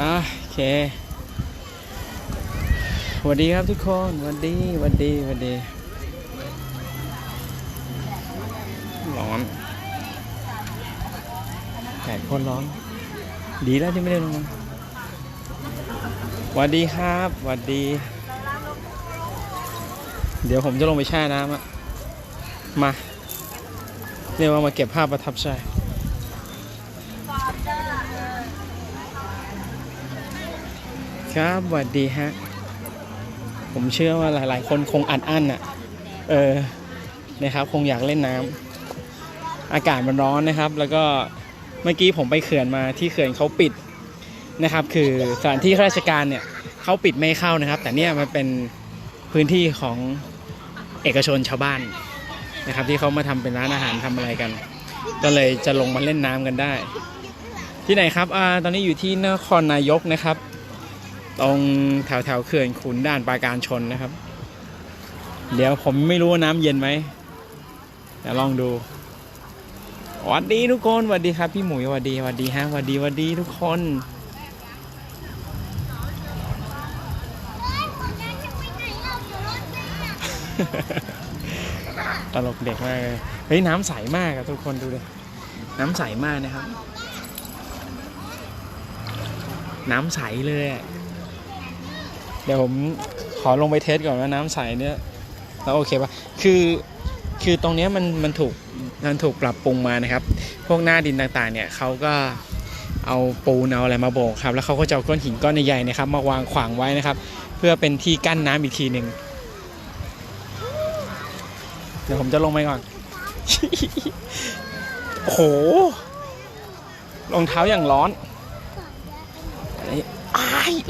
อะโอเคสวัสดีครับทุกคนสวัสดีสวัสดีสวัสดี ร้อนแดดคนร้อน ดีแล้วที่ไม่ได้ลงมาสวัสดีครับสวัสดี เดี๋ยวผมจะลงไปแช่น้ำอะมา เรียกว่ามาเก็บภาพประทับใจ ครับสวัสดีฮะ ผมเชื่อว่าหลาย ๆ คนคงอัดอั้นอะ เออ นะครับ คงอยากเล่นน้ำอากาศมันร้อนนะครับ แล้วก็เมื่อกี้ผมไปเขื่อนมาที่เขื่อนเขาปิดนะครับ คือสถานที่ข้าราชการเนี่ยเขาปิดไม่เข้านะครับ แต่เนี่ยมันเป็นพื้นที่ของเอกชนชาวบ้านนะครับ ที่เขามาทำเป็นร้านอาหารทำอะไรกัน ก็เลยจะลงมาเล่นน้ำกันได้ ที่ไหนครับอ่าตอนนี้อยู่ที่นครนายกนะครับ ตรงแถวแถวเขื่อนขุนด่านปราการชนนะครับ เดี๋ยวผมไม่รู้ว่าน้ำเย็นไหมเดี๋ยวลองดูสวัสดีทุกคนสวัสดีครับ พี่หมุยสวัสดีสวัสดีฮะสวัสดีสวัสดีทุกคนตลกเด็กมากเลยเฮ้ยน้ำใสมากอะทุกคนดูเลยน้ำใสมากนะครับ น้ำใสเลยอะ เดี๋ยวผมขอลงไปเทสก่อนว่าน้ำใสเนี่ยแล้วโอเคปะคือคือตรงเนี้ยมันมันถูกมันถูกปรับปรุงมานะครับ พวกหน้าดินต่างๆเนี่ยเขาก็เอาปูนเอาอะไรมาโบกครับ แล้วเขาก็จะเอาก้อนหินก้อนใหญ่ๆนะครับ มาวางขวางไว้นะครับ เพื่อเป็นที่กั้นน้ำอีกทีหนึ่งเดี๋ยวผมจะลงไปก่อนโอ้โหรองเท้าอย่างร้อนไอ้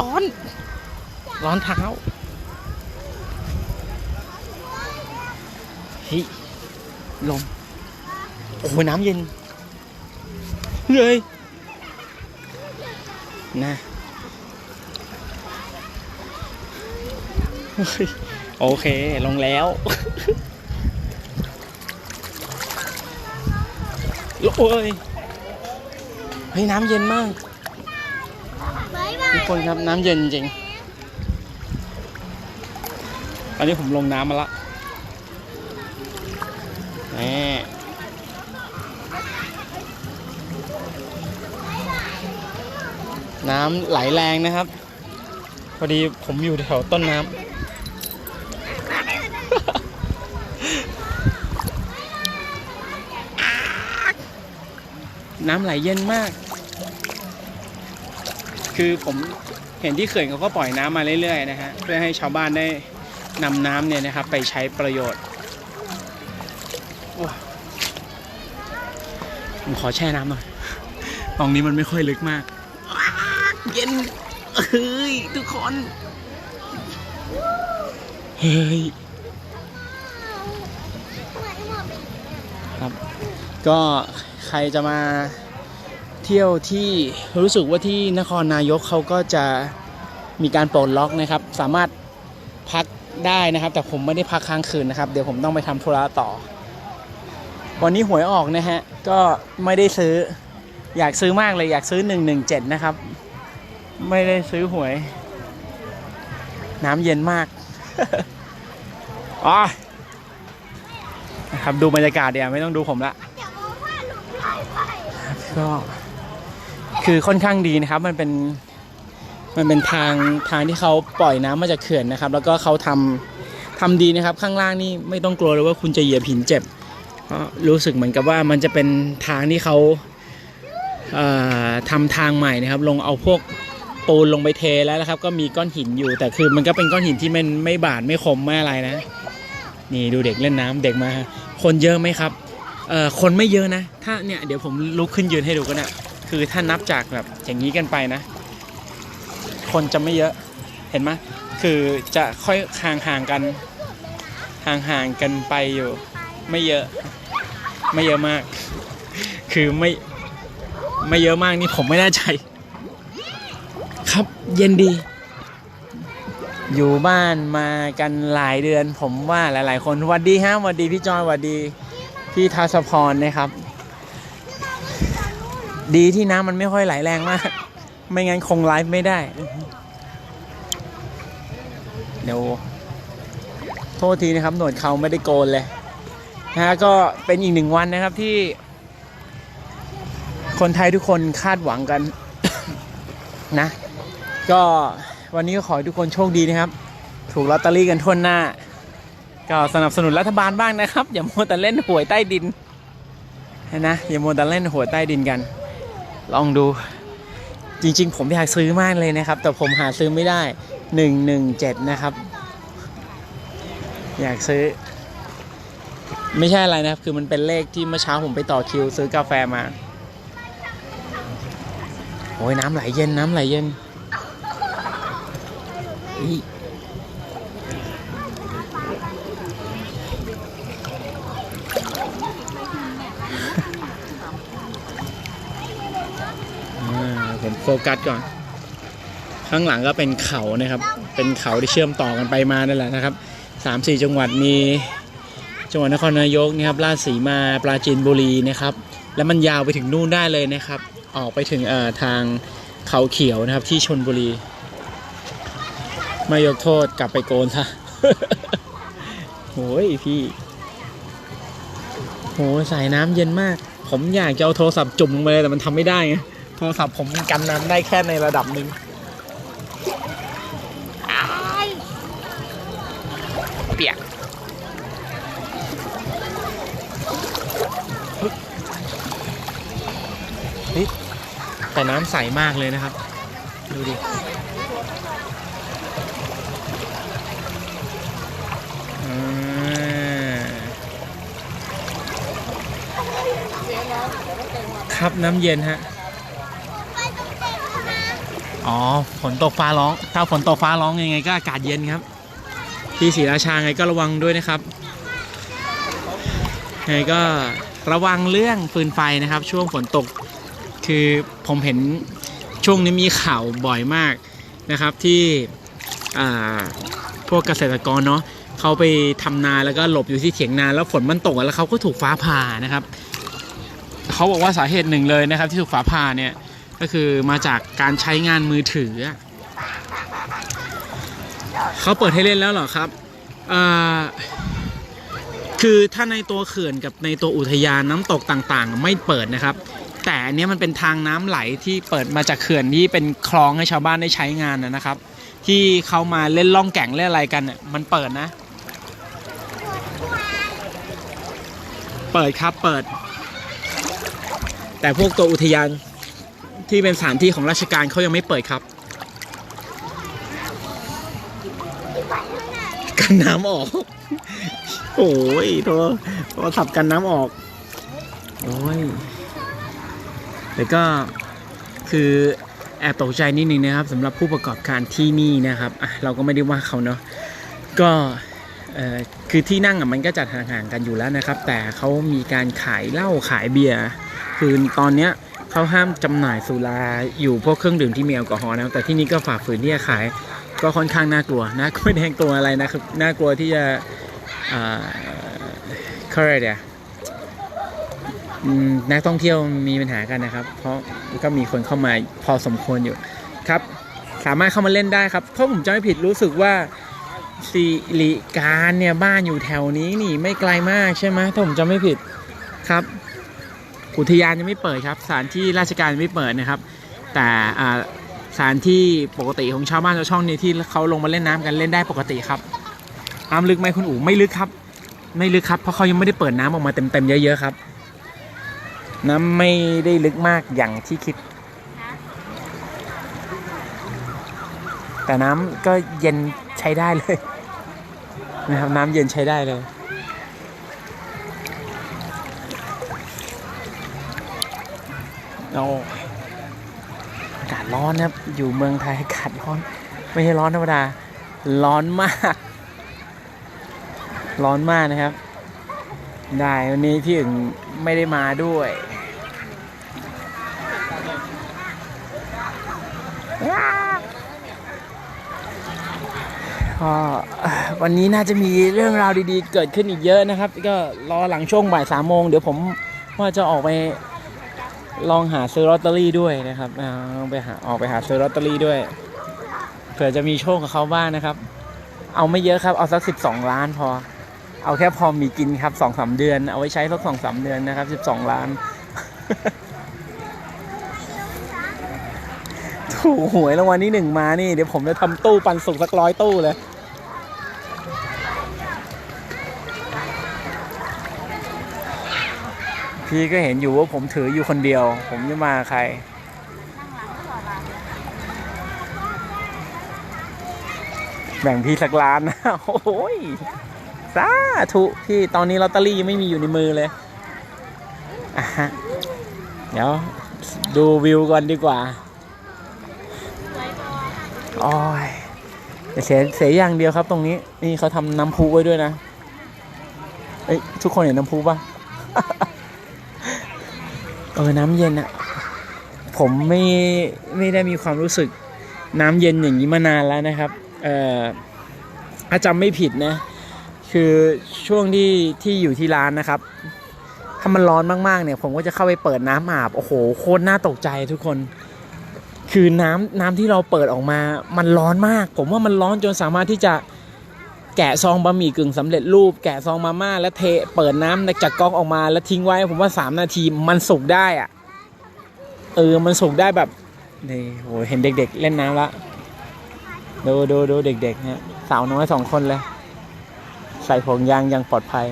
ร้อน ร้อนเท้าเฮ้ยลม โอ้โหน้ำเย็น เลยนะเฮ้ยโอเค ลงแล้วโอ้ยเฮ้ยน้ำเย็นมากทุกคนครับน้ำเย็นจริงต อนนี้ผมลงน้ำมาละนี่น้ำไหลแรงนะครับ พอดีผมอยู่แถวต้นน้ำน้ำไหลเย็นมาก คือผมเห็นที่เขื่อนเขาก็ปล่อยน้ำมาเรื่อยๆนะฮะ เพื่อให้ชาวบ้านได้ นำน้ำเนี่ยนะครับไปใช้ประโยชน์โอ้ผมขอแช่น้ำหน่อยตรงนี้มันไม่ค่อยลึกมาก เย็นเฮ้ยทุกคนเฮ้ยครับก็ใครจะมาเที่ยวที่รู้สึกว่าที่นครนายกเขาก็จะมีการปลดล็อกนะครับ สามารถพัก ได้นะครับ แต่ผมไม่ได้พักค้างคืนนะครับ เดี๋ยวผมต้องไปทำธุระต่อ วันนี้หวยออกนะฮะ ก็ไม่ได้ซื้อ อยากซื้อมากเลยอยากซื้อ 117 นะครับ ไม่ได้ซื้อหวย น้ำเย็นมากอ๋อนะครับดูบรรยากาศเดี๋ยวไม่ต้องดูผมละก็คือค่อนข้างดีนะครับ มันเป็น มันเป็นทางทางที่เขาปล่อยน้ำมาจากเขื่อนนะครับ แล้วก็เขาทำทำดีนะครับ ข้างล่างนี่ไม่ต้องกลัวเลยว่าคุณจะเหยียบหินเจ็บรู้สึกเหมือนกับว่ามันจะเป็นทางที่เขาเอ่อทำทางใหม่นะครับ ลงเอาพวกปูนลงไปเทแล้วนะครับ ก็มีก้อนหินอยู่ แต่คือมันก็เป็นก้อนหินที่มันไม่บาดไม่คมไม่อะไรนะ นี่ดูเด็กเล่นน้ำเด็กมา คนเยอะไหมครับเอ่อคนไม่เยอะนะ ถ้าเนี่ยเดี๋ยวผมลุกขึ้นยืนให้ดูก็ได้คือถ้านับจากแบบอย่างนี้กันไปนะ คนจะไม่เยอะเห็นไหมคือจะค่อยห่างห่างๆกันห่างห่างๆกันไปอยู่ ไม่เยอะ ไม่เยอะมาก คือไม่ไม่เยอะมากนี่ผมไม่แน่ใจ ครับเย็นดี อยู่บ้านมากันหลายเดือน ผมว่าหลาย ๆ คนสวัสดีฮะสวัสดีพี่จอยสวัสดีพี่ทัศพรนะครับ ดีที่น้ำมันไม่ค่อยไหลแรงมาก ไม่งั้นคงไลฟ์ไม่ได้ เดี๋ยว โทษทีนะครับ หนวดเขาไม่ได้โกนเลยนะฮะก็เป็นอีกหนึ่งวันนะครับที่ คนไทยทุกคนคาดหวังกันนะ ก็วันนี้ก็ขอให้ทุกคนโชคดีนะครับ ถูกลอตเตอรี่กันทั่วหน้า ก็สนับสนุนรัฐบาลบ้างนะครับ อย่ามัวแต่เล่นหวยใต้ดินนะอย่ามัวแต่เล่นหวยใต้ดินกัน ลองดู จริงๆ ผมอยากซื้อมากเลยนะครับ แต่ผมหาซื้อไม่ได้หนึ่งหนึ่งเจ็ดนะครับ อยากซื้อ ไม่ใช่อะไรนะครับ คือมันเป็นเลขที่เมื่อเช้าผมไปต่อคิวซื้อกาแฟมา โอ้ยน้ำไหลเย็นน้ำไหลเย็นอีอ่าผม โฟกัสก่อน ข้างหลังก็เป็นเขานะครับ เป็นเขาที่เชื่อมต่อกันไปมานั่นแหละนะครับสามสี่จังหวัดมีจังหวัดนครนายกนะครับราชสีมาปราจีนบุรีนะครับ แล้วมันยาวไปถึงนู่นได้เลยนะครับ ออกไปถึงเอ่อทางเขาเขียวนะครับที่ชนบุรี ไม่ยกโทษกลับไปโกนซะโอ้ยพี่โหใส่น้ำเย็นมาก ผมอยากจะเอาโทรศัพท์จุ่มลงไปเลยแต่มันทำไม่ได้ไง โทรศัพท์ผมมันกันน้ำได้แค่ในระดับหนึ่งเปียกเฮ้ยแต่น้ำใสมากเลยนะครับ ดูดิอ่าครับน้ำเย็นฮะ อ๋อฝนตกฟ้าร้อง ถ้าฝนตกฟ้าร้องยังไงก็อากาศเย็นครับ ที่ศรีราชาไงก็ระวังด้วยนะครับไงก็ระวังเรื่องฟืนไฟนะครับ ช่วงฝนตกคือผมเห็นช่วงนี้มีข่าวบ่อยมากนะครับที่พวกเกษตรกรเนาะเขาไปทำนาแล้วก็หลบอยู่ที่เถียงนาแล้วฝนมันตกแล้วเขาก็ถูกฟ้าผ่านะครับเขาบอกว่าสาเหตุหนึ่งเลยนะครับ ที่ถูกฟ้าผ่าเนี่ย ก็คือมาจากการใช้งานมือถือ เขาเปิดให้เล่นแล้วเหรอครับคือถ้าในตัวเขื่อนกับในตัวอุทยานน้ำตกต่างๆ ไม่เปิดนะครับ แต่อันเนี้ยมันเป็นทางน้ำไหลที่เปิดมาจากเขื่อนที่เป็นคลองให้ชาวบ้านได้ใช้งานนะนะครับ ที่เขามาเล่นล่องแก่งเล่นอะไรกันเนี่ยมันเปิดนะ เปิดครับเปิด แต่พวกตัวอุทยาน ที่เป็นสถานที่ของราชการเขายังไม่เปิดครับ กันน้ำออก โอ้ยโทรโทรศัพท์กันน้ำออก โอ้ยแต่ก็คือแอบตกใจนิดนึงนะครับสำหรับผู้ประกอบการที่นี่นะครับอะเราก็ไม่ได้ว่าเขาเนาะก็เอ่อคือที่นั่งอะมันก็จัดห่างๆกันอยู่แล้วนะครับ แต่เขามีการขายเหล้าขายเบียร์คือตอนเนี้ย เขาห้ามจำหน่ายสุราอยู่พวกเครื่องดื่มที่มีแอลกอฮอล์นะแต่ที่นี่ก็ฝ่าฝืนที่จะขายก็ค่อนข้างน่ากลัวนะไม่ได้กลัวอะไรนะครับน่ากลัวที่จะอ่าเขาเรียกอะไรอะอืมนักท่องเที่ยวมีปัญหากันนะครับ เพราะก็มีคนเข้ามาพอสมควรอยู่ครับ สามารถเข้ามาเล่นได้ครับเพราะผมจำไม่ผิดรู้สึกว่าสิริการเนี่ยบ้านอยู่แถวนี้นี่ไม่ไกลมากใช่ไหมถ้าผมจำไม่ผิดครับ อุทยานยังไม่เปิดครับสถานที่ราชการยังไม่เปิดนะครับ แต่อ่าสถานที่ปกติของชาวบ้านชาวช่องนี่ที่เขาลงมาเล่นน้ำกันเล่นได้ปกติครับน้ำลึกไหมคุณอู๋ไม่ลึกครับ ไม่ลึกครับเพราะเขายังไม่ได้เปิดน้ำออกมาเต็มๆเยอะๆครับ น้ำไม่ได้ลึกมากอย่างที่คิด แต่น้ำก็เย็นใช้ได้เลยนะครับน้ำเย็นใช้ได้เลย เอาอากาศร้อนนะครับ อยู่เมืองไทยอากาศร้อน ไม่ใช่ร้อนธรรมดา ร้อนมาก ร้อนมากนะครับ ได้วันนี้พี่อึ่งไม่ได้มาด้วยก็วันนี้น่าจะมีเรื่องราวดีๆ เกิดขึ้นอีกเยอะนะครับ ก็รอหลังช่วงบ่ายสามโมงเดี๋ยวผมว่าจะออกไป ลองหาซื้อลอตเตอรี่ด้วยนะครับอ่าลองไปหาออกไปหาซื้อลอตเตอรี่ด้วยเผื่อจะมีโชคกับเขาบ้างนะครับ เอาไม่เยอะครับเอาสักสิบสองล้านพอ เอาแค่พอมีกินครับสองสามเดือน เอาไว้ใช้สักสองสามเดือนนะครับสิบสองล้าน ถูกหวยรางวัลที่หนึ่งมานี่เดี๋ยวผมจะทำตู้ปันสุกสักร้อยตู้เลย พี่ก็เห็นอยู่ว่าผมถืออยู่คนเดียว ผมจะมาใคร แบ่งพี่สักล้านนะ โอ้ยสาธุพี่ตอนนี้ลอตเตอรี่ยังไม่มีอยู่ในมือเลยอะฮะเดี๋ยวดูวิวก่อนดีกว่าโอ้ยเสียเสียอย่างเดียวครับตรงนี้ นี่เขาทำน้ำพุไว้ด้วยนะ เอ้ยทุกคนเห็นน้ำพุปะ ออน้ำเย็นอะผมไม่ไม่ได้มีความรู้สึกน้ำเย็นอย่างนี้มานานแล้วนะครับเอ่ออาจำไม่ผิดนะ คือช่วงที่ที่อยู่ที่ร้านนะครับ ถ้ามันร้อนมากๆเนี่ย ผมก็จะเข้าไปเปิดน้ำอาบ โอ้โห โคตรน่าตกใจทุกคน คือน้ำน้ำที่เราเปิดออกมา มันร้อนมาก ผมว่ามันร้อนจนสามารถที่จะ แกะซองบะหมี่กึ่งสำเร็จรูป แกะซองมาม่าแล้วเทเปิดน้ำจากก๊อกออกมาแล้วทิ้งไว้ ผมว่า3นาทีมันสุกได้อะเออมันสุกได้แบบนี่โหเห็นเด็ก ๆ เล่นน้ำละดูดูดูเด็กๆฮะสาวน้อยสองคนเลย ใส่ผงยางยังปลอดภัย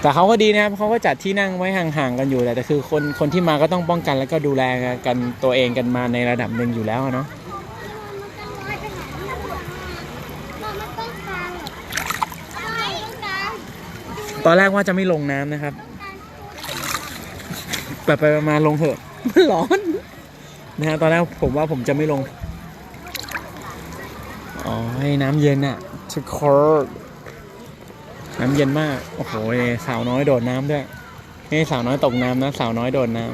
แต่เขาก็ดีนะครับเขาก็จัดที่นั่งไว้ห่างๆกันอยู่แหละแต่คือคนคนที่มาก็ต้องป้องกันแล้วก็ดูแลกันตัวเองกันมาในระดับหนึ่งอยู่แล้วเนาะ มันไม่ต้องการไม่ต้องการ ตอนแรกว่าจะไม่ลงน้ำนะครับ แบบไปมาลงเถอะมันร้อนนะฮะตอนแรกผมว่าผมจะไม่ลง อ๋อให้น้ำเย็นอะทุกคนน้ำเย็นมาก โอ้โหสาวน้อยโดดน้ำด้วยนี่สาวน้อยตกน้ำนะ สาวน้อยโดดน้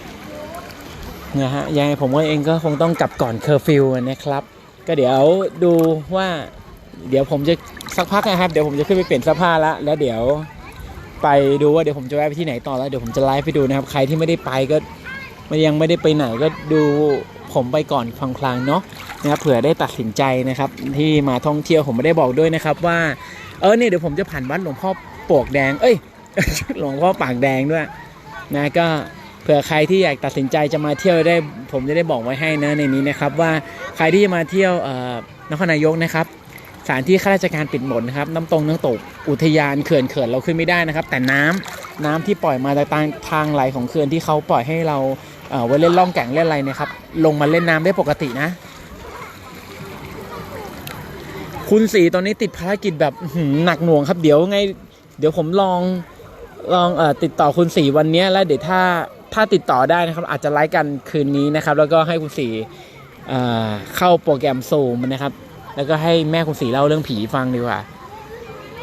ำนะฮะยังไงผมว่าเองก็คงต้องกลับก่อนเคอร์ฟิวนะครับ ก็เดี๋ยวดูว่า เดี๋ยวผมจะสักพักนะครับ เดี๋ยวผมจะขึ้นไปเปลี่ยนเสื้อผ้าละแล้วเดี๋ยวไปดูว่าเดี๋ยวผมจะแวะไปที่ไหนต่อแล้วเดี๋ยวผมจะไลฟ์ไปดูนะครับ ใครที่ไม่ได้ไปก็ไม่ยังไม่ได้ไปไหนก็ดูผมไปก่อนพลางๆเนาะนะครับเผื่อได้ตัดสินใจนะครับ ที่มาท่องเที่ยวผมไม่ได้บอกด้วยนะครับ ว่าเออเนี่ยเดี๋ยวผมจะผ่านวัดหลวงพ่อปวกแดง เอ้ยหลวงพ่อปากแดงด้วยนะก็เผื่อใครที่อยากตัดสินใจจะมาเที่ยวได้ผมจะได้บอกไว้ให้นะในนี้นะครับ ว่าใครที่จะมาเที่ยวเอ่อนครนายกนะครับ สถานที่ข้าราชการปิดหมดนะครับ น้ำตรงน้ำตกอุทยานเขื่อนเขื่อนเราขึ้นไม่ได้นะครับ แต่น้ำน้ำที่ปล่อยมาจากทางทางไหลของเขื่อนที่เขาปล่อยให้เราเอ่อไว้เล่นล่องแก่งเล่นอะไรนะครับ ลงมาเล่นน้ำได้ปกตินะ คุณสีตอนนี้ติดภารกิจแบบหนักหน่วงครับ เดี๋ยวไง เดี๋ยวผมลองลองเออติดต่อคุณสีวันนี้แล้วเดี๋ยวถ้าถ้าติดต่อได้นะครับ อาจจะไลฟ์กันคืนนี้นะครับ แล้วก็ให้คุณสีเอ่อเข้าโปรแกรมซูมนะครับ แล้วก็ให้แม่คุณสีเล่าเรื่องผีฟังดีกว่า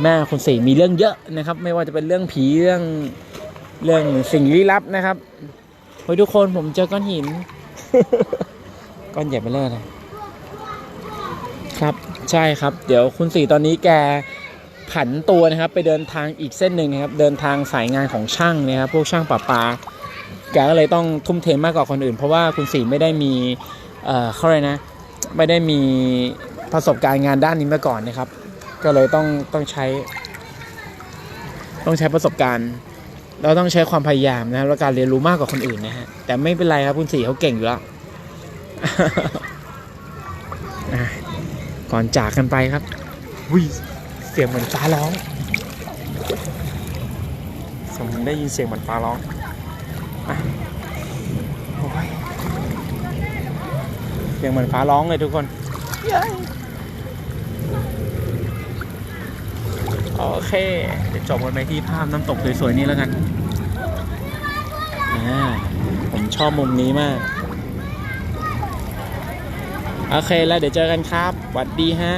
แม่คุณสีมีเรื่องเยอะนะครับ ไม่ว่าจะเป็นเรื่องผีเรื่องเรื่องสิ่งลี้ลับนะครับเฮ้ยทุกคนผมเจอก้อนหิน ก้อนใหญ่ไปเลยเลยครับ ใช่ครับ เดี๋ยวคุณสีตอนนี้แกผันตัวนะครับ ไปเดินทางอีกเส้นหนึ่งนะครับ เดินทางสายงานของช่างนะครับ พวกช่างประปาแกก็เลยต้องทุ่มเทมากกว่าคนอื่น เพราะว่าคุณสีไม่ได้มี เอ่อเขาเลยกนะ ไม่ได้มี ประสบการณ์งานด้านนี้มาก่อนนะครับ ก็เลยต้องต้องใช้ ต้องใช้ประสบการณ์เราต้องใช้ความพยายามนะครับและการเรียนรู้มากกว่าคนอื่นนะฮะแต่ไม่เป็นไรครับคุณสีเขาเก่งอยู่แล้วก่อนจากกันไปครับวิเสียงเหมือนฟ้าร้องผมได้ยินเสียงเหมือนฟ้าร้องอะโอ้ยเสียงเหมือนฟ้าร้องเลยทุกคน โอเคเดี๋ยวจบกันไปที่ภาพน้ำตกสวยๆนี้แล้วกันอ่าผมชอบมุมนี้มาก โอเคแล้วเดี๋ยวเจอกันครับหวัดดีฮะ